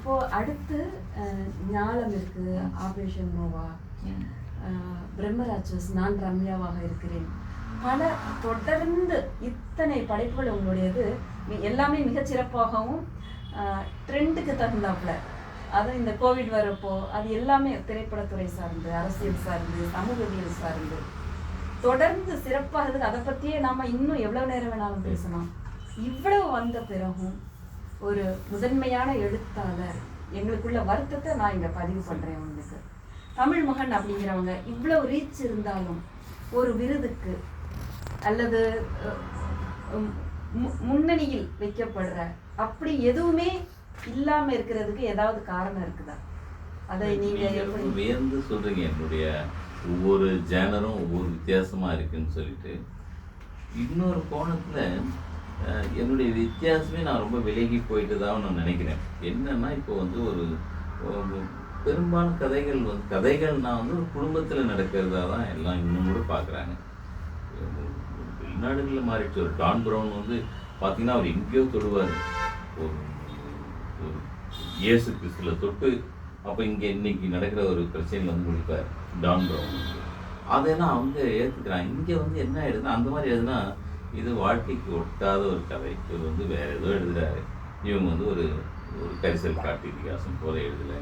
இப்போ அடுத்து ஞாலம் இருக்கு ஆபரேஷன் நோவா பிரம்மராட்சஸ் நான் ரம்யாவாக இருக்கிறேன். பல தொடர்ந்து இத்தனை படைப்புகள் உங்களுடையது. எல்லாமே மிகச் சிறப்பாகவும் ட்ரெண்டுக்கு தகுந்தாப்புல. அது இந்த கோவிட் வரப்போ அது எல்லாமே திரைப்படத்துறை சார்ந்து அரசியல் சார்ந்து சமூகவியல் சார்ந்து. தொடர்ந்து சிறப்பாக இருக்குது அதை பற்றியே நாம இன்னும் எவ்வளவு நேரம் வேணாலும் பேசலாம். இவ்வளவு வந்த பிறகும் ஒரு முதன்மையான எழுத்தாளர். எங்களுக்குள்ள வருத்தத்தை நான் இங்க பதிவு பண்றேன் உங்களுக்கு. தமிழ் மகன் அப்படிங்கிறவங்க இவ்வளவு ரீச் இருந்தாலும் ஒரு விருதுக்கு அல்லது முன்னணியில் வைக்கப்படுற அப்படி எதுவுமே இல்லாம இருக்கிறதுக்கு ஏதாவது காரணம் இருக்குதா? அதை நீங்க வியந்து சொல்றீங்க என்னுடைய ஒவ்வொரு ஜேனரும் ஒவ்வொரு வித்தியாசமா இருக்குன்னு சொல்லிட்டு. இன்னொரு கோணத்துல என்னுடைய வித்தியாசமே நான் ரொம்ப விலகி போயிட்டு தான் நான் நினைக்கிறேன். என்னன்னா இப்போ வந்து ஒரு பெரும்பாலும் கதைகள் வந்து கதைகள் நான் வந்து ஒரு குடும்பத்தில் நடக்கிறதா தான் எல்லாம் இன்னும் கூட பார்க்குறாங்க. வெளிநாடுகளில் மாறிடுச்சு. ஒரு டான் ப்ரௌன் வந்து பார்த்தீங்கன்னா அவர் எங்கேயோ தொடுவார். ஒரு இயேசு கிறிஸ்துல தொட்டு அப்போ இங்கே இன்னைக்கு நடக்கிற ஒரு பிரச்சனையில் வந்து முடிப்பார். Dan Brown. அதெல்லாம் அவங்க ஏற்றுக்கிறாங்க இங்கே வந்து என்ன ஆயிடுதுன்னா அந்த மாதிரி எதுனா இது வாழ்க்கைக்கு ஒட்டாத ஒரு கதை. இது வந்து வேறு ஏதோ எழுதுகிறாரு இவங்க வந்து ஒரு ஒரு கரிசல் காட்டு இதிகாசம் போல எழுதலை.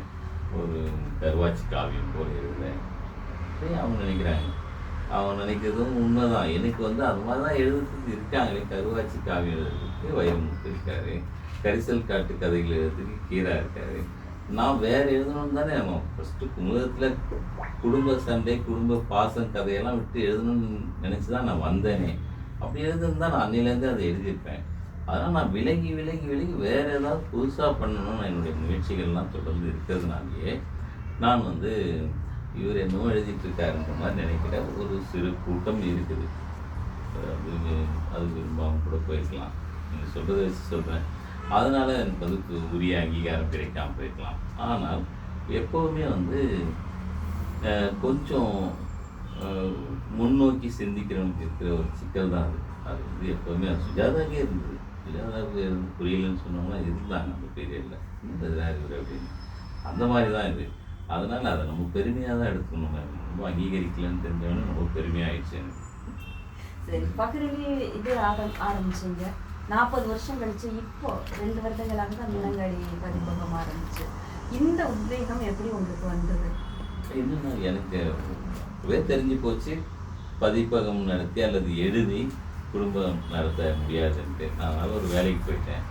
ஒரு கருவாச்சி காவியம் போல எழுதலை. அப்படி அவங்க நினைக்கிறாங்க. அவங்க நினைக்கிறதும் உண்மைதான். எனக்கு வந்து அது மாதிரி தான் எழுதுறதுக்கு இருக்காங்களே. கருவாச்சி காவியம் எழுதுறதுக்கு வைரமுத்து இருக்காரு. கரிசல் காட்டு கதைகள் எழுதுறதுக்கு கீரா இருக்காரு. நான் வேறு எழுதணும்னு தானே நம்ம ஃபஸ்ட்டு குமுதத்தில் குடும்ப சண்டை குடும்ப பாசம் கதையெல்லாம் விட்டு எழுதணும்னு நினச்சி தான் நான் வந்தேனே. அப்படி எழுதுன்னு நான் அன்னிலேருந்து அதை எழுதியிருப்பேன். அதனால் நான் விலகி விலகி விலகி வேறு ஏதாவது புதுசாக பண்ணணும்னு என்னுடைய முயற்சிகள்லாம் தொடர்ந்து இருக்கிறதுனாலேயே நான் வந்து இவர் என்னமோ எழுதிட்டுருக்காருன்ற மாதிரி நினைக்கிற ஒரு சிறு கூட்டம் இருக்குது. அது அது விரும்பாமல் கூட போயிருக்கலாம். நீங்கள் சொல்கிறத வச்சு சொல்கிறேன் அதனால் எனக்கு அதுக்கு உரிய அங்கீகாரம் கிடைக்காமல் போயிருக்கலாம். ஆனால் எப்போவுமே வந்து கொஞ்சம் முன்னோக்கி சிந்திக்கிறவனுக்கு இருக்கிற ஒரு சிக்கல் தான் அது. அது வந்து எப்போவுமே அது சுஜாதாக்கே இருந்தது. சுஜாதாவுக்கு இருந்து புரியலன்னு சொன்னவங்களாம் இருந்தாங்க அந்த பீரியடில் இந்த இவர் அப்படின்னு. அந்த மாதிரி தான் இது. அதனால் அதை நம்ம பெருமையாக தான் எடுத்துக்கணும். ரொம்ப அங்கீகரிக்கலன்னு தெரிஞ்சவொடனே ரொம்ப பெருமையாயிடுச்சு எனக்கு. சரி பக்கத்துலேயே இது ஆரம் ஆரம்பிச்சீங்க. நாற்பது வருஷம் கழிச்சு இப்போ ரெண்டு வருடங்களாக தான் நிலங்கடி பதிப்பகம் ஆரம்பிச்சு. இந்த உத்வேகம் எப்படி உங்களுக்கு வந்தது? என்னன்னா எனக்கு தெரிஞ்சு போச்சு. பதிப்பகம் நடத்தி அல்லது எழுதி குடும்பம் நடத்த முடியாதுன்ட்டு. அதனால் ஒரு வேலைக்கு போயிட்டேன்.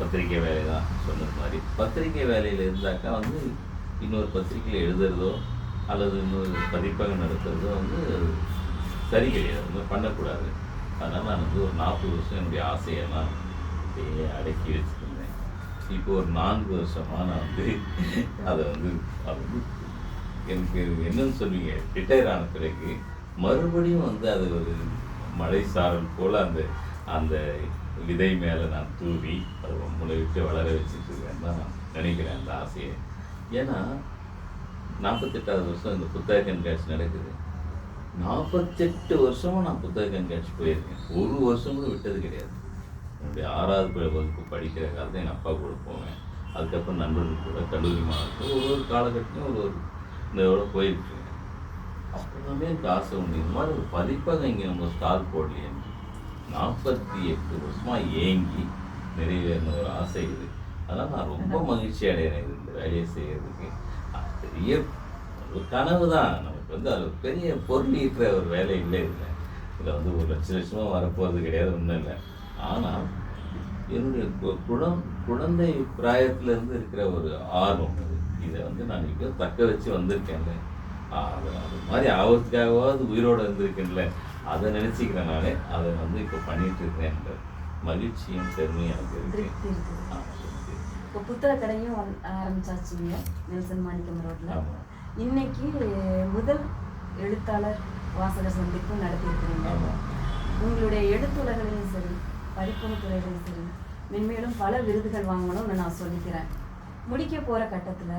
பத்திரிக்கை வேலை தான் சொன்னது மாதிரி. பத்திரிக்கை வேலையில் இருந்தாக்கா வந்து இன்னொரு பத்திரிக்கையில் எழுதுறதோ அல்லது இன்னொரு பதிப்பகம் நடத்துறதோ வந்து சரி கிடையாது. வந்து பண்ணக்கூடாது. அதனால் நான் வந்து ஒரு நாற்பது வருஷம் என்னுடைய ஆசையெல்லாம் அப்படியே அடக்கி வச்சுருந்தேன். இப்போ ஒரு நான்கு வருஷமாக நான் வந்து அதை வந்து அது வந்து எனக்கு என்னன்னு சொல்லுவீங்க ரிட்டையர் ஆன பிறகு மறுபடியும் வந்து அது ஒரு மழை சாரல் போல் அந்த அந்த விதை மேலே நான் தூவி அதை முளைவிட்டு வளர வச்சுட்டு தான் நான் நினைக்கிறேன் அந்த ஆசையை. ஏன்னா நாற்பத்தெட்டாவது வருஷம் இந்த புத்தக கண்காட்சி நடக்குது. நாற்பத்தெட்டு வருஷமும் நான் புத்தக கண்காட்சி போயிருக்கேன். ஒரு வருஷம் கூட விட்டது கிடையாது. என்னுடைய ஆறாவது ப- வகுப்பு படிக்கிற காலத்தை எங்கள் அப்பா கூட போவேன். அதுக்கப்புறம் நண்பர்கள் கூட கல்லூரி மாணவர்கள் ஒரு ஒரு காலகட்டத்திலும் ஒரு ஒரு இதோட போயிருக்கேன். அப்புறமே எனக்கு ஆசை உண்டு இந்த மாதிரி ஒரு பதிப்பகம் இங்கே நம்ம ஸ்டால் போடலையே. நாற்பத்தி எட்டு வருஷமா ஏங்கி நிறைவேறின ஒரு ஆசை இது. அதனால் நான் ரொம்ப மகிழ்ச்சி அடைகிறேன் இது இந்த வேலையை செய்யறதுக்கு. அது பெரிய ஒரு கனவு தான். நமக்கு வந்து அது பெரிய பொருள் ஈட்டுற ஒரு வேலை இல்லை இதில். இதில் வந்து ஒரு லட்ச லட்சமாக வரப்போகிறது கிடையாது ஒன்றும் இல்லை. ஆனால் என்னுடைய கு- குழம் குழந்தை பிராயத்திலேருந்து இருக்கிற ஒரு ஆர்வம் அது. இதை வந்து நான் இப்போ தக்க வச்சு வந்திருக்கேன்ல ஆ, அது மாதிரி ஆகிறதுக்காகவாவது உயிரோடு இருந்திருக்கேன்ல அதை நினச்சிக்கிறேன் நானே. அதை வந்து இப்போ பண்ணிட்டு இருக்கேன்ற மகிழ்ச்சியும் பெருமையும் எனக்கு இருக்கு. இப்போ புத்தக கடையும் ஆரம்பிச்சாச்சுங்க நெல்சன் மாணிக்கம் ரோட்ல. இன்னைக்கு முதல் எழுத்தாளர் வாசகர் சந்திப்பும் நடத்தியிருக்கிறீங்க. உங்களுடைய எழுத்துலகளையும் சரி பதிப்பகத்துறையிலையும் சரி மென்மேலும் பல விருதுகள் வாங்கணும்னு நான் சொல்லிக்கிறேன். முடிக்க போற கட்டத்துல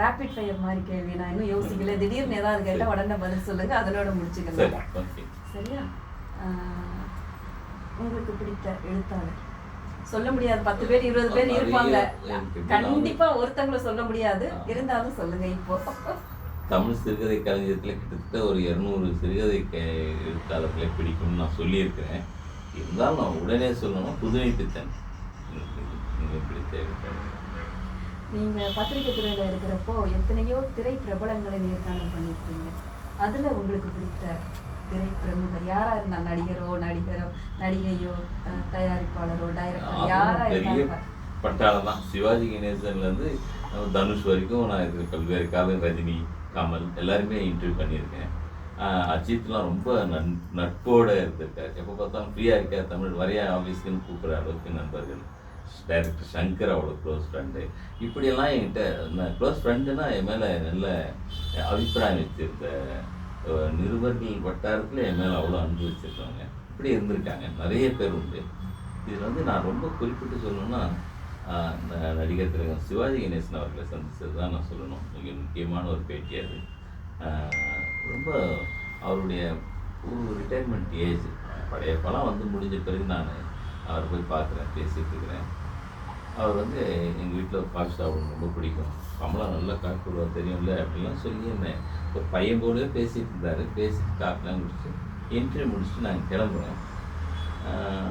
ரேபிட் ஃபயர் மாதிரி கேள்வி. நான் இன்னும் யோசிக்கல. திடீர்னு ஏதாவது கேட்டால் உடனே பதில் சொல்லுங்க. அதனோட முடிச்சுக்கலாம். சரியா? உங்களுக்கு பிடித்த எழுத்தாளர். சொல்ல முடியாது. பத்து பேர் இருபது பேர் இருப்பாங்க. கண்டிப்பா ஒருத்தவங்கள சொல்ல முடியாது. இருந்தாலும் சொல்லுங்க இப்போ. தமிழ் சிறுகதை கலைஞரத்தில் கிட்டத்தட்ட ஒரு இரநூறு சிறுகதை எழுத்தாளர்களை பிடிக்கும்னு நான் சொல்லியிருக்கிறேன். இருந்தாலும் நான் உடனே சொல்லணும் புதுமை பித்தன் பிடித்த எழுத்தாளர். நீங்க பத்திரிகை துறையில இருக்கிறப்போ எத்தனையோ திரை பிரபலங்களை நேர்காணல் பண்ணியிருக்கீங்க. அதுல உங்களுக்கு பிடித்த திரை பிரமுகர் யாரா இருந்தா நடிகரோ நடிகரோ நடிகையோ தயாரிப்பாளரோ டைரக்டர் யாரா அதுவும் பெரிய இருந்தாங்க பட்டாளம் தான். சிவாஜி கணேசன்லேருந்து தனுஷ் வரைக்கும் நான் இது பல்வேறு காலம் ரஜினி கமல் எல்லாருமே இன்டர்வியூ பண்ணியிருக்கேன். அஜித்லாம் ரொம்ப நன் நட்போடு இருந்திருக்காரு. எப்போ பார்த்தாலும் ஃப்ரீயாக இருக்க தமிழ். வரைய ஆஃபீஸ்க்குன்னு கூப்பிட்ற அளவுக்கு நண்பர்கள். டைரக்டர் சங்கர் அவ்வளோ க்ளோஸ் ஃப்ரெண்டு இப்படியெல்லாம் என்கிட்ட நான் க்ளோஸ் ஃப்ரெண்டுனா என் மேலே நல்ல அபிப்பிராயம் வச்சுருந்த அஹ், நிருபர்கள் வட்டாரத்தில் என் மேலே அவ்வளோ அன்பு வச்சுருக்காங்க இப்படி இருந்திருக்காங்க. நிறைய பேர் உண்டு. இதில் வந்து நான் ரொம்ப குறிப்பிட்டு சொல்லணும்னா இந்த நடிகர் திலகம் சிவாஜி கணேசன் அவர்களை சந்திச்சது தான் நான் சொல்லணும். மிக முக்கியமான ஒரு பேட்டி அது. ரொம்ப அவருடைய ஒரு ரிட்டையர்மெண்ட் ஏஜ் பழைய படம் வந்து முடிஞ்ச பிறகு நான் அவர் போய் பார்க்குறேன் பேசிகிட்டு இருக்கிறேன். அவர் வந்து எங்கள் வீட்டில் ஒரு காஃபி சாப்பிடணும் ரொம்ப பிடிக்கும். கமலா நல்லா காஃபி போடுவா தெரியும்ல? அப்படிலாம் சொல்லியிருந்தேன். ஒரு பையன் போலவே பேசிகிட்டு இருந்தார். பேசிட்டு காஃபிலாம் குடிச்சு இன்டர்வியூ முடிச்சுட்டு நாங்கள் கிளம்புறோம்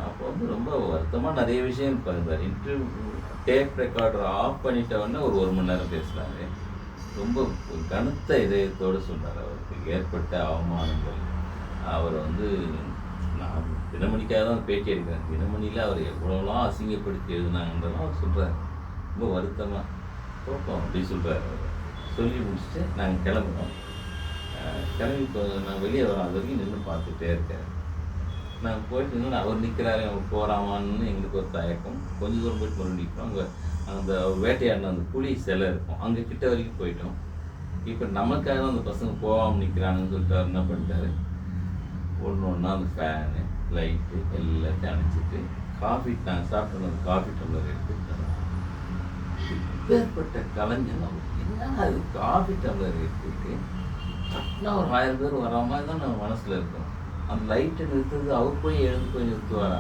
அப்போ வந்து ரொம்ப வருத்தமாக நிறைய விஷயம் பகிர்ந்தார் இன்டர்வியூ டேப் ரெக்கார்டர் ஆஃப் பண்ணிட்டவொடனே ஒரு ஒரு மணி நேரம் பேசுகிறாரு ரொம்ப கனத்த இதயத்தோடு சொன்னார் அவருக்கு. ஏற்பட்ட அவமானங்கள். அவர் வந்து நான் தினமணிக்காக தான் பேட்டி எடுக்கிறேன் தினமணியில் அவர் எவ்வளோலாம் அசிங்கப்படுத்தி எழுதினாங்கன்றலாம் அவர் சொல்கிறார் ரொம்ப வருத்தமாக போட்டோம் அப்படி சொல்கிறார் சொல்லி முடிச்சுட்டு நாங்கள் கிளம்புறோம். கிளம்பி இப்போ நான் வெளியே வரோம். அது வரைக்கும் நின்று பார்த்துட்டே இருக்கேன் நாங்கள் போயிட்டு இருந்தோம் அவர் நிற்கிறாரு அவர் போகிறாமான்னு எங்களுக்கு ஒரு தயக்கம். கொஞ்சம் தூரம் போயிட்டு மறுபடியும் நிற்கிறோம் அங்கே அந்த வேட்டையாடின அந்த புலி சிலை இருக்கும். அங்கே கிட்ட வரைக்கும் போயிட்டோம். இப்போ நமக்காக தான் அந்த பசங்க போகாமல் நிற்கிறாங்கன்னு சொல்லிட்டு அவர் என்ன பண்ணிட்டாரு? ஒன்று ஒன்றா அந்த ஃபேனு லைட்டு எல்லாத்தையும் அணைச்சிட்டு காஃபி நாங்கள் சாப்பிட்டு அந்த காஃபி டம்ளர் எடுத்துக்கிட்டோம் இப்பேற்பட்ட கலைஞன் அவர் என்ன அது? காஃபி டம்ளர் எடுத்துட்டு நான் ஒரு ஆயிரம் பேர் வர மாதிரி தான் நம்ம மனசில் இருக்கோம். அந்த லைட்டை நிறுத்துறது அவர் போய் எழுந்து போய் நிறுத்துவாரா?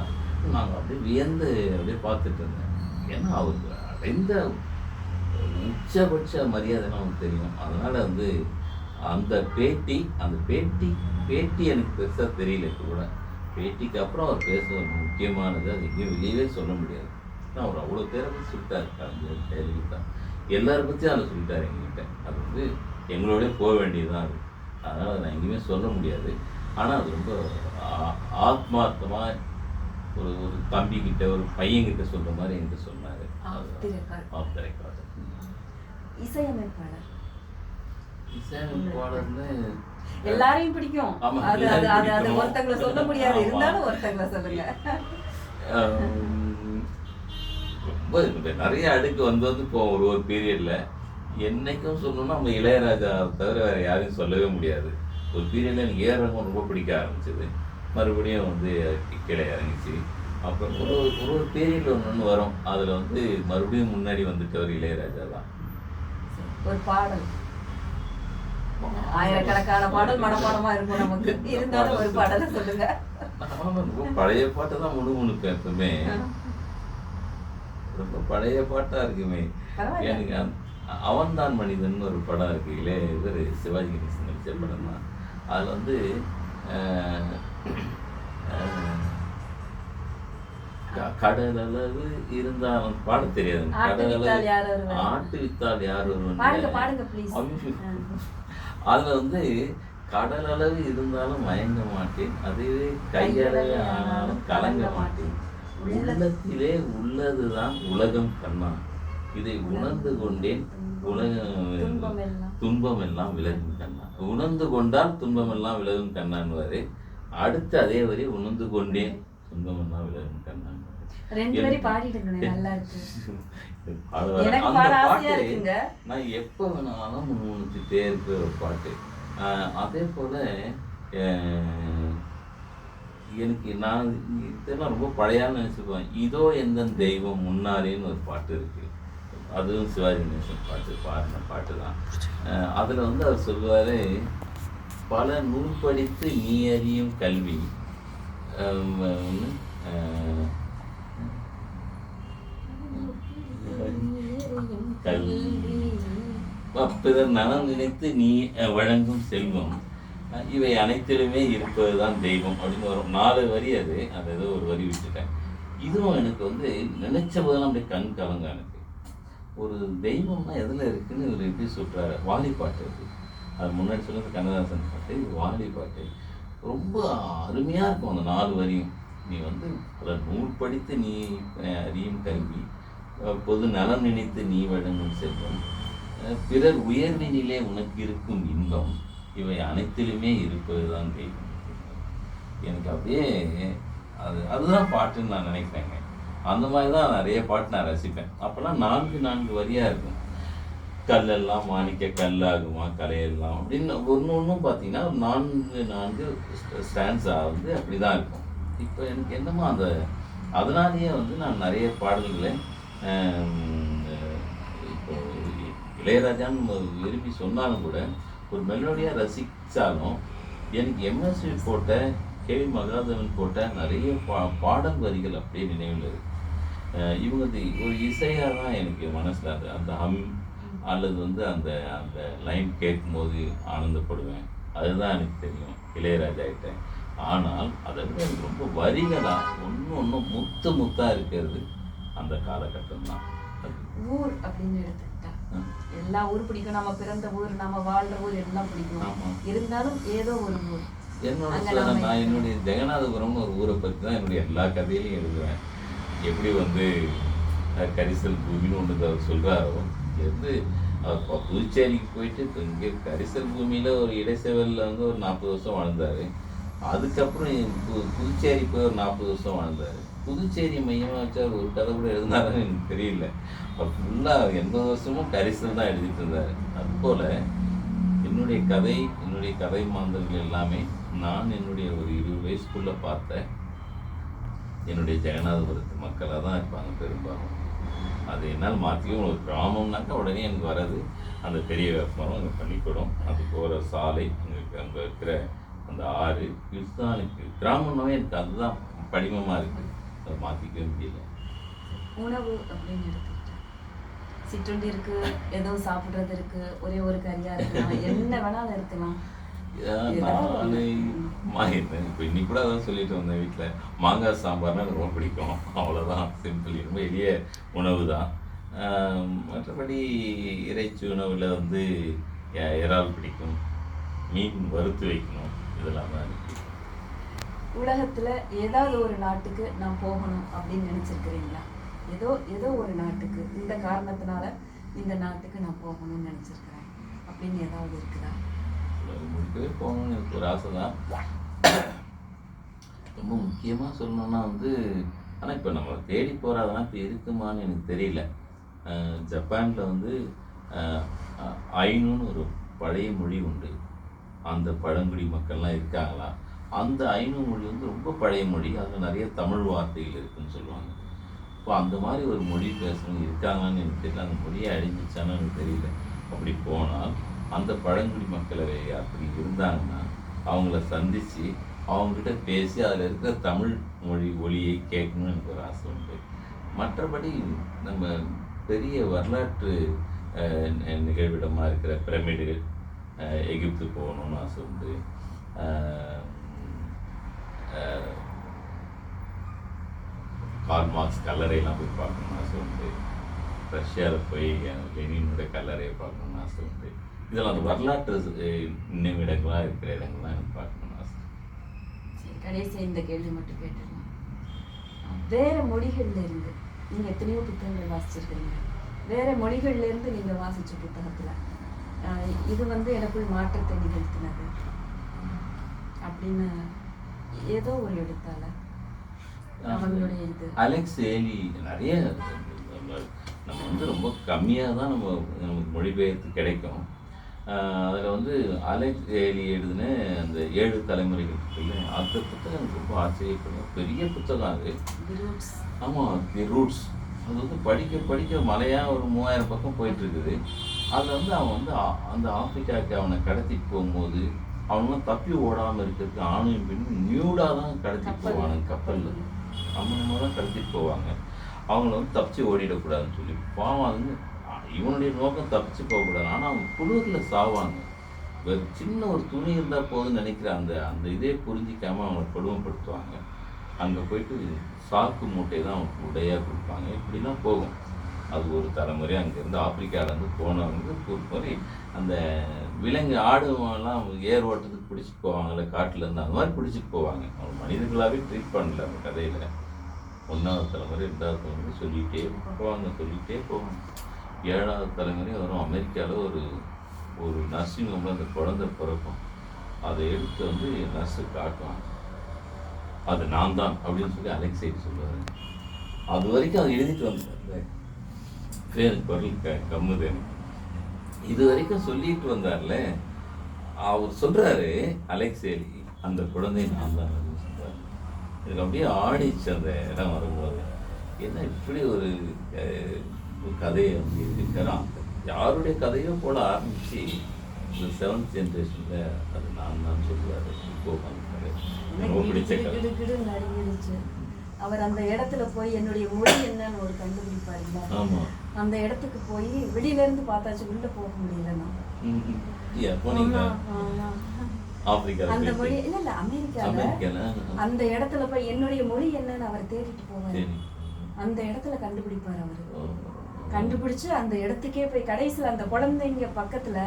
நாங்கள் அப்படியே வியந்து அப்படியே பார்த்துட்டு இருந்தேன். ஏன்னா அவருக்கு அடைந்த உச்சபட்ச மரியாதை நமக்கு தெரியும். அதனால் வந்து அந்த பேட்டி அந்த பேட்டி பேட்டி எனக்கு பெருசாக தெரியல இப்போ கூட. பேட்டிக்கு அப்புறம் அவர் பேச ஒரு முக்கியமானது அது எங்கேயும் வெளியவே சொல்ல முடியாது. ஏன்னா அவர் அவ்வளோ பேரை பற்றி சொல்லிட்டாரு. கலைஞர் ஜெயலலிதா எல்லாரும் பற்றியும் அதை சொல்லிட்டாரு எங்ககிட்ட. அது வந்து எங்களோடய போக வேண்டியதுதான் அது. அதனால் நான் எங்கேயுமே சொல்ல முடியாது. ஆனால் அது ரொம்ப ஆ- ஆத்மார்த்தமா ஒரு ஒரு தம்பி கிட்ட ஒரு பையன்கிட்ட சொல்ற மாதிரி என்கிட்ட சொன்னாரு. ஆஃப் த ரெக்கார்டு இசையமைப்பாளர். இசையமைப்பாளர்னு எல்லாரையும் பிடிக்கும். அது அது அது அது ஒருத்தங்களை சொல்ல முடியாது. இருந்தாலும் ஒருத்தங்களை சொல்லுங்க. நிறைய அடுக்கு வந்து வந்து போகும் ஒரு ஒரு பீரியட்ல என்னைக்கும் சொல்லணும்னா நம்ம இளையராஜா தவிர வேற யாரையும் சொல்லவே முடியாது. ஒரு பீரியட்ல எனக்கு ஏ ரகம் ரொம்ப பிடிக்க ஆரம்பிச்சது. மறுபடியும் வந்து கீழே இறங்கிச்சு. அப்புறம் ஒரு ஒரு ஒரு ஒரு பீரியட்ல ஒன்று வரும். அதில் வந்து மறுபடியும் முன்னாடி வந்துட்டவர் இளையராஜா தான். ஒரு பாடல். ஆயிரக்கணக்கான பாடல் மனப்பாடமா இருக்கும் நமக்கு. இருந்தாலும் ஒரு பாடலை சொல்லுங்க. பழைய பாட்டை தான் முணுமுணுப்பேன் எப்பவுமே. ரொம்ப பழைய பாட்டா இருக்குமே. எனக்கு அவன்தான் மனிதன் ஒரு படம் இருக்கு இல்லையே இவர் சிவாஜி கணேசன் நடிச்ச படம் தான் அதில் வந்து அஹ், அஹ், க- கடல் அளவு இருந்தாலும் பாட தெரியாது எனக்கு. ஆட்டு வித்தால் யார் ஒருவன். அதுல வந்து கடல் அளவு இருந்தாலும் மயங்க மாட்டேன். அதுவே கையளவு ஆனாலும் கலங்க மாட்டேன். உள்ளத்திலே உள்ளதுதான் உலகம் கண்ணா. இதை உணர்ந்து கொண்டேன். உலகம் துன்பம் எல்லாம். துன்பம் எல்லாம் விலகும் கண்ணா. உணர்ந்து கொண்டால் துன்பம் எல்லாம் விலகும் கண்ணான்வாரு அடுத்து அதே வரி உணர்ந்து கொண்டேன். துன்பம் எல்லாம் விலகும் கண்ணா. ரெண்டு வரி பாடிடுங்களேன் நல்லா இருக்கு. நான் எப்போ வேணாலும் முணுமுணுத்துட்டே இருக்கிற ஒரு பாட்டு. அதே போல எனக்கு நான் இதெல்லாம் ரொம்ப பழையான்னு நினச்சிக்குவேன். இதோ எந்த தெய்வம் முன்னாலேன்னு ஒரு பாட்டு இருக்கு. அதுவும் சிவாஜி கணேசன் பாட்டு பாடின பாட்டு தான். அதுல வந்து அவர் சொல்லுவாரு பல நூல் படித்து நீ அறியும் கல்வி. ஆஹ் கல்வி பிறர் நலம் நினைத்து நீ வழங்கும் செல்வம். இவை அனைத்திலுமே இருப்பதுதான் தெய்வம் அப்படின்னு வரும் நாலு வரி அது. அதை ஏதோ ஒரு வரி விட்டுட்டேன். இதுவும் எனக்கு வந்து நினைச்ச போதெல்லாம் அப்படியே கண் கலங்க எனக்கு. ஒரு தெய்வம்னா எதில் இருக்குன்னு இவர் எப்படி சொல்கிறாரு வாலி பாட்டு அது. அது முன்னாடி சொன்னது கண்ணதாசன் பாட்டு இது வாலி பாட்டு ரொம்ப அருமையாக இருக்கும் அந்த நாலு வரியும். நீ வந்து பல நூல் படித்து நீ அறியும் கல்வி. பொது நலம் நினைத்து நீ வழங்கும் செல்வம். பிறர் உயர்வினிலே உனக்கு இருக்கும் இன்பம். இவை அனைத்திலுமே இருப்பதுதான் தெய்வம். எனக்கு அப்படியே அது அதுதான் பாட்டுன்னு நான் நினைப்பேங்க அந்த மாதிரி தான் நிறைய பாட்டு நான் ரசிப்பேன். அப்போல்லாம் நான்கு நான்கு வரியாக இருக்கும். கல்லெல்லாம் மாணிக்க கல்லாகுமா கலையெல்லாம் அப்படின்னு ஒன்று ஒன்றும் பார்த்தீங்கன்னா ஒரு நான்கு நான்கு ஸ்டான்ஸ் வந்து அப்படி தான் இருக்கும். இப்போ எனக்கு என்னமோ அந்த அதனாலேயே வந்து நான் நிறைய பாடல்களை இப்போ இளையராஜான்னு விரும்பி சொன்னாலும் கூட ஒரு மெலோடியாக ரசித்தாலும் எனக்கு எம்எஸ்வி போட்ட கேவி மகாதேவன் போட்ட நிறைய பா பாடல் வரிகள் அப்படியே நினைவில் இருக்குது இவங்க ஒரு இசையாக தான் எனக்கு மனசில் அது அந்த ஹம் அல்லது வந்து அந்த அந்த லைன் கேட்கும்போது ஆனந்தப்படுவேன். அதுதான் எனக்கு தெரியும் இளையராஜா கிட்ட. ஆனால் அதை விட எனக்கு ரொம்ப வரிகளாக ஒன்று ஒன்றும் முத்து முத்தாக இருக்கிறது. அந்த காலகட்டம் தான் ஊர் அப்படின்னு எடுத்துக்கிட்டா. எல்லா ஊர் பிடிக்கும். நம்ம பிறந்த ஊர் நம்ம வாழ்ற ஊர் எல்லாம் பிடிக்கும். இருந்தாலும் ஏதோ ஒரு ஊர். என்னோட நான் என்னுடைய ஜெகநாதபுரம்னு ஒரு ஊரை பற்றி தான் என்னுடைய எல்லா கதையிலையும் எழுதுவேன். எப்படி வந்து கரிசல் பூமின்னு ஒன்று அவர் சொல்கிறாரோ வந்து அவர் புதுச்சேரிக்கு போயிட்டு இப்போ இங்கே கரிசல் பூமியில் ஒரு இடைச்செவலில் வந்து ஒரு நாற்பது வருஷம் வாழ்ந்தார். அதுக்கப்புறம் புதுச்சேரி போய் ஒரு நாற்பது வருஷம் வாழ்ந்தார். புதுச்சேரி மையமாக வச்சு ஒரு கதை கூட எழுதினாருன்னு எனக்கு தெரியல. அவர் ஃபுல்லாக எண்பது வருஷமும் கரிசல் தான் எழுதிட்டு இருந்தார். அதுபோல் என்னுடைய கதை என்னுடைய கதை மாந்தர்கள் எல்லாமே நான் என்னுடைய ஒரு இருபது வயசுக்குள்ளே பார்த்த என்னுடைய ஜெகநாதபுரத்து மக்களாக தான் இருப்பாங்க பெரும்பாலும். அது என்னால் மாற்றியும் ஒரு கிராமம்னாக்கா உடனே எனக்கு வராது. அந்த பெரிய வேப்பமரம் அந்த பள்ளிக்கூடம் அது போகிற சாலை அங்கே அங்கே இருக்கிற அந்த ஆறு இதுதான் எனக்கு கிராமம்னாவே எனக்கு அதுதான் படிமமாக இருக்குது அதை மாற்றிக்கவே முடியல. உணவு அப்படின்னு சிற்றுண்டி இருக்கு ஏதோ சாப்பிடுறது இருக்கு ஒரே ஒரு கறியா இருக்கலாம் என்ன வேணாலும் இருக்கலாம் நான் மாறிட்டேன் இப்போ இன்னைக்கு கூட அதான் சொல்லிட்டு வந்தேன் வீட்டில் மாங்காய் சாம்பார்னா ரொம்ப பிடிக்கும். அவ்வளோதான் சிம்பிள் ரொம்ப எளிய உணவு தான் மற்றபடி இறைச்சி உணவில் வந்து இறால் பிடிக்கும். மீன் வறுத்து வைக்கணும். இதெல்லாம் தான். உலகத்துல ஏதாவது ஒரு நாட்டுக்கு நான் போகணும் அப்படின்னு நினைச்சிருக்கிறீங்களா? ஏதோ ஏதோ ஒரு நாட்டுக்கு இந்த காரணத்தினால இந்த நாட்டுக்கு நான் போகணும்னு நினைச்சிருக்கிறேன் அப்படின்னு ஏதாவது இருக்குதா? உலகம் போகணும்னு எனக்கு ஒரு ஆசை தான் ரொம்ப முக்கியமாக சொல்லணும்னா வந்து ஆனால் இப்போ நம்ம தேடி போகிறாதெல்லாம் இப்போ இருக்குமான்னு எனக்கு தெரியல. ஜப்பானில் வந்து ஐநூன்னு ஐனுன்னு ஒரு பழைய மொழி உண்டு. அந்த பழங்குடி மக்கள்லாம் இருக்காங்களா? அந்த ஐநூறு மொழி வந்து ரொம்ப பழைய மொழி. அதில் நிறைய தமிழ் வார்த்தைகள் இருக்குன்னு சொல்லுவாங்க. இப்போ அந்த மாதிரி ஒரு மொழி பேசுகிறவங்க இருக்காங்கன்னு எனக்கு தெரியல. அந்த மொழியை அழிஞ்சிச்சான்னு எனக்கு தெரியல. அப்படி போனால் அந்த பழங்குடி மக்களவை அப்படி இருந்தாங்கன்னா அவங்கள சந்தித்து அவங்ககிட்ட பேசி அதில் இருக்கிற தமிழ் மொழி ஒளியை கேட்கணும்னு எனக்கு ஒரு ஆசை உண்டு. மற்றபடி நம்ம பெரிய வரலாற்று நிகழ்விடமாக இருக்கிற பிரமிடுகள் எகிப்து போகணும்னு ஆசை உண்டு. அஹ், மார்க்ஸ் கல்லறையெல்லாம் போய் பார்க்கணும்னு ஆசை உண்டு. ரஷ்யாவில் போய் லெனினுடைய கல்லறையை பார்க்கணும்னு ஆசை உண்டு. இதெல்லாம் அந்த வரலாற்று நினைவிடங்களாக இருக்கிற இடங்கள்லாம் எனக்கு பார்க்கணும்னு ஆசை. சரி இந்த கேள்வி மட்டும் கேட்டுருங்க வேறு மொழிகளில் இருந்து நீங்கள் எத்தனையோ புத்தகங்கள் வாசிச்சிருக்கீங்க வேறு மொழிகள்லேருந்து இருந்து வாசித்த புத்தகத்தில் இது வந்து எனக்குள் மாற்றத்தை நிகழ்த்தினது அப்படின்னு ஏதோ ஒரு எழுத்தால. அவங்களுடைய இது. அலெக்ஸ் ஏலி நிறைய நம்ம வந்து ரொம்ப கம்மியாக தான் நம்ம நமக்கு மொழிபெயர்த்து கிடைக்கும். அதில் வந்து அலெக்ஸ் ஏலி எழுதின அந்த ஏழு தலைமுறைகள் இருக்குல்ல அந்த புத்தகம் எனக்கு ரொம்ப ஆச்சரியப்படும் பெரிய புத்தகம் அது. ஆமாம் தி ரூட்ஸ் அது வந்து படிக்க படிக்க மலையாக ஒரு மூவாயிரம் பக்கம் போயிட்டு இருக்குது. அதில் வந்து அவன் வந்து அந்த ஆப்பிரிக்காவுக்கு அவனை கடத்திட்டு போகும்போது அவனும் தப்பி ஓடாமல் இருக்கிறதுக்கு ஆணும் பெண்ணும் நியூடாக தான் கடத்திட்டு. போவானுங்க கப்பலில். அம்மனமாக தான் கடத்திட்டு போவாங்க. அவங்கள வந்து தப்பிச்சு ஓடிடக்கூடாதுன்னு சொல்லி. பாவம் அது வந்து இவனுடைய நோக்கம் தப்பிச்சு போகக்கூடாது. ஆனால் அவன் குளிரில் சாவாங்க. ஒரு சின்ன ஒரு துணி இருந்தால் போதும்னு நினைக்கிற அந்த அந்த இதே புரிஞ்சிக்காம அவனை கொடுமைப்படுத்துவாங்க. அங்கே போயிட்டு சாக்கு மூட்டை தான் அவனுக்கு உடையாக கொடுப்பாங்க. இப்படிலாம் போகும். அது ஒரு தலைமுறை அங்கேருந்து ஆப்பிரிக்காவிலேருந்து போனவங்க ஒரு முறை அந்த விலங்கு ஆடுவெல்லாம் ஏர் ஓட்டத்துக்கு பிடிச்சிட்டு போவாங்கல்ல காட்டில் இருந்து அந்த மாதிரி பிடிச்சிட்டு போவாங்க. அவங்க மனிதர்களாகவே ட்ரீட் பண்ணல அந்த கதையில். ஒன்றாவது தலைமுறை ரெண்டாவது தலைமுறை சொல்லிகிட்டே போவாங்க சொல்லிகிட்டே போவாங்க. ஏழாவது தலைமுறை வரும். அமெரிக்காவில் ஒரு ஒரு நர்சிங் ஹோமில் அந்த குழந்தை பிறக்கும். அதை எடுத்து வந்து நர்ஸு காட்டுவாங்க. அது நான் தான் அப்படின்னு சொல்லி அலெக்சைட் சொல்லுவார். அது வரைக்கும் அதை எழுதிட்டு வந்தார் பேருக்கு குரல் க கம்முது எனக்கு இது வரைக்கும் சொல்லிட்டு வந்தார்ல அவர் சொல்றாரு அலெக்சேலி அந்த குழந்தை நான் தான். சொல்றாரு. எனக்கு அப்படியே ஆடிச்சு அந்த இடம் வரும்போது. என்ன இப்படி ஒரு கதையை வந்து இருக்கிறான் யாருடைய கதையோ போல ஆரம்பிச்சு இந்த செவன்த் ஜென்ரேஷன்ல அது நான் தான் சொல்லுவாரு ரொம்ப பிடிச்ச கதை. அவர் அந்த இடத்துல போய் என்னுடைய மொழி என்னன்னு ஒரு கண்டுபிடிப்பாருல்ல ஆமா. அந்த இடத்துக்கு போய் வெளியில இருந்து பார்த்தாச்சு உள்ள போக முடியலன்னா ம், ம். ஐயா, போனீங்களா? ஆமா. ஆப்பிரிக்கால அந்த. மொழி இல்ல இல்ல அமெரிக்கால. அந்த இடத்துல போய் என்னுடைய மொழி என்னன்னு அவர் தேடிட்டு போவாரு. அந்த இடத்துல கண்டுபிடிப்பார் அவரு. கண்டுபிடிச்சு அந்த இடத்துக்கே போய் கடைசியில அந்த குழந்தைங்க பக்கத்துல.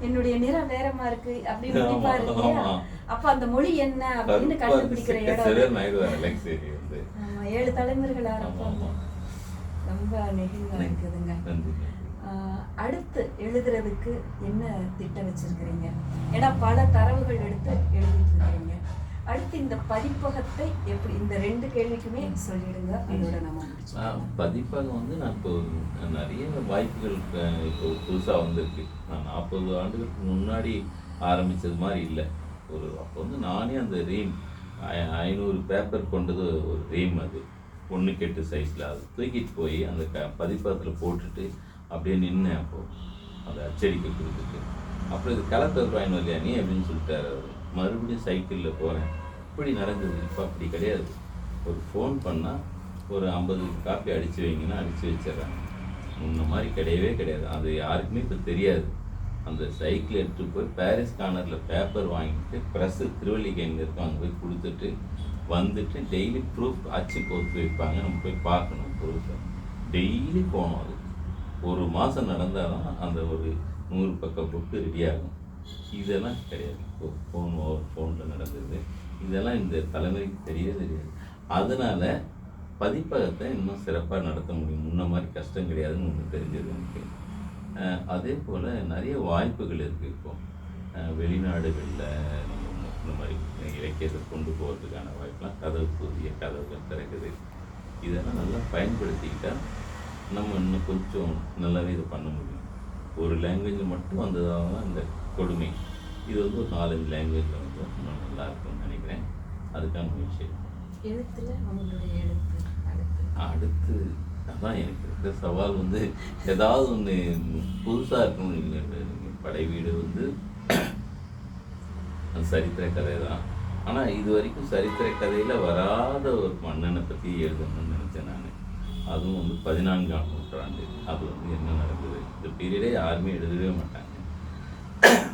என்னுடைய நிறம் வேறமா இருக்கு அப்படின்னு இல்லையா. அப்ப அந்த மொழி என்ன அப்படின்னு கண்டுபிடிக்கிற. இடம் ஏழு தலைமுறைகள் ஆரம்பம். ரொம்ப நெகிழ்வா இருக்குதுங்க. அடுத்து எழுதுறதுக்கு என்ன திட்டம் வச்சிருக்கிறீங்க? ஏன்னா பல தரவுகள் எடுத்து எழுதிட்டு இருக்கிறீங்க. அடுத்து இந்த பதிப்பகத்தை எப்படி இந்த ரெண்டு கேள்விக்குமே சொல்லிடுங்க. அதோட நம்ம பதிப்பகம் வந்து நான் இப்போ நிறைய வாய்ப்புகள் இப்போ புதுசாக வந்திருக்கு. நான் நாற்பது ஆண்டுகளுக்கு முன்னாடி ஆரம்பித்தது மாதிரி இல்லை. ஒரு அப்போ வந்து நானே அந்த ரீம் ஐ- ஐநூறு பேப்பர் கொண்டது ஒரு ரீம் அது. ஒன்று கெட்டு சைஸில் அது தூக்கிட்டு போய் அந்த க பதிப்பகத்தில் போட்டுட்டு அப்படியே நின்று அப்போது அதை அச்சடிக்க கொடுத்துட்டு. அப்புறம் இது கலத்தர் வாங்கினோம் இல்லையா நீ அப்படின்னு சொல்லிட்டாரு அவர். மறுபடியும் சைக்கிளில் போகிறேன் இப்படி நடந்தது இப்போ அப்படி கிடையாது. ஒரு ஃபோன் பண்ணால் ஒரு ஐம்பது காப்பி அடித்து வைங்கன்னா அடித்து வச்சிடுறாங்க. முன்ன மாதிரி கிடையவே கிடையாது. அது யாருக்குமே இப்போ தெரியாது. அந்த சைக்கிள் எடுத்துகிட்டு போய் பாரிஸ் கார்னரில் பேப்பர் வாங்கிட்டு ப்ரெஸ்ஸு திருவள்ளிக்கை எங்கே இருக்கோ அங்கே போய் கொடுத்துட்டு வந்துட்டு டெய்லி ப்ரூஃப் அச்சு போட்டு வைப்பாங்க. நம்ம போய் பார்க்கணும் ப்ரூஃபை டெய்லி போகணும் அது. ஒரு மாதம் நடந்தால் தான் அந்த ஒரு நூறு பக்கம் புக்கு ரெடி ஆகும். இதெல்லாம் கிடையாது. இப்போ ஃபோன் ஓவர் ஃபோனில் நடந்தது. இதெல்லாம் இந்த தலைமுறைக்கு தெரியவே தெரியாது. அதனால் பதிப்பகத்தை இன்னும் சிறப்பாக நடத்த முடியும். முன்ன மாதிரி கஷ்டம் கிடையாதுன்னு ஒன்று தெரிஞ்சது எனக்கு. அதே போல் நிறைய வாய்ப்புகள் இருக்குது இப்போ. வெளிநாடுகளில் நம்ம இந்த மாதிரி இலக்கியத்தை கொண்டு போகிறதுக்கான வாய்ப்பெலாம் கதவு புதிய கதவுகள் திறக்குது. இதெல்லாம் நல்லா பயன்படுத்திக்கிட்டால் நம்ம இன்னும் கொஞ்சம் நல்லாவே இதை பண்ண முடியும். ஒரு லாங்குவேஜ் மட்டும் வந்ததாக தான் இந்த கொடுமை. இது வந்து ஒரு நாலஞ்சு லாங்குவேஜில் வந்து இன்னும் நல்லா இருக்கும்னு நினைக்கிறேன். அதுக்கான முயற்சி அடுத்து? அதான் எனக்கு இருக்கிற சவால் வந்து ஏதாவது ஒன்று புதுசாக இருக்கணும் இல்லை. படை வீடு வந்து சரித்திர கதை தான். ஆனால் இது வரைக்கும் சரித்திர கதையில் வராத ஒரு மன்னனை பற்றி எழுதணும்னு நினச்சேன் நான். அதுவும் வந்து பதினான்காம் நூற்றாண்டு அது வந்து என்ன நடந்தது? இந்த பீரியடே யாருமே எழுதவே மாட்டாங்க.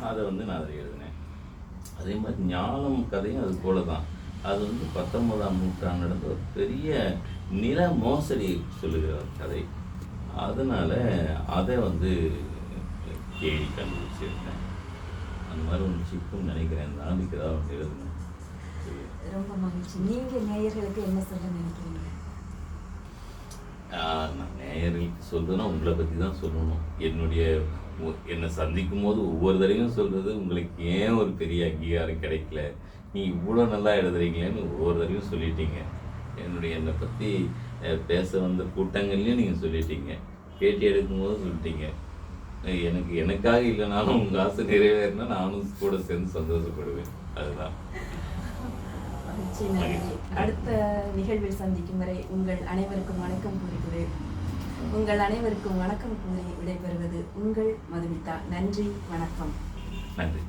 அதை வந்து நான் அதை எழுதினேன். அதே மாதிரி ஞானம் கதையும் அது போல தான் அது வந்து பத்தொன்பதாம் நூற்றாண்டு நடந்த ஒரு பெரிய நில மோசடி சொல்லுகிற ஒரு கதை. அதனால அதை வந்து தேடி கண்டுபிடிச்சிருக்கேன் அந்த மாதிரி ஒன்று சிப்புன்னு நினைக்கிறேன். ஆண்டுக்கு ஏதாவது ஒன்று எழுதணும். ரொம்ப மகிழ்ச்சி. நீங்க நேயர்களுக்கு என்ன சொல்ல நினைக்கிறீங்க? நான் நேயர்களுக்கு சொல்றதுன்னா உங்களை பற்றி தான் சொல்லணும். என்னுடைய என்னை சந்திக்கும் போது ஒவ்வொரு தடவையும் சொல்றது உங்களுக்கு ஏன் ஒரு பெரிய அங்கீகாரம் கிடைக்கல? நீ இவ்வளோ நல்லா எழுதுறீங்களேன்னு ஒவ்வொரு தடவையும் சொல்லிட்டீங்க. என்னுடைய என்னை பற்றி பேச வந்த கூட்டங்கள்லையும் நீங்கள் சொல்லிட்டீங்க. பேட்டி எடுக்கும்போது சொல்லிட்டீங்க. எனக்கு எனக்காக இல்லைனாலும் உங்கள் ஆசை நிறைவேறினா நானும் கூட சேர்ந்து சந்தோஷப்படுவேன். அதுதான். அடுத்த நிகழ்வில் சந்திக்கும் வரை உங்கள் அனைவருக்கும் வணக்கம் கூறுகிறேன். உங்கள் அனைவருக்கும் வணக்கம் கூறி விடைபெறுவது உங்கள் மதுமிதா. நன்றி வணக்கம். நன்றி.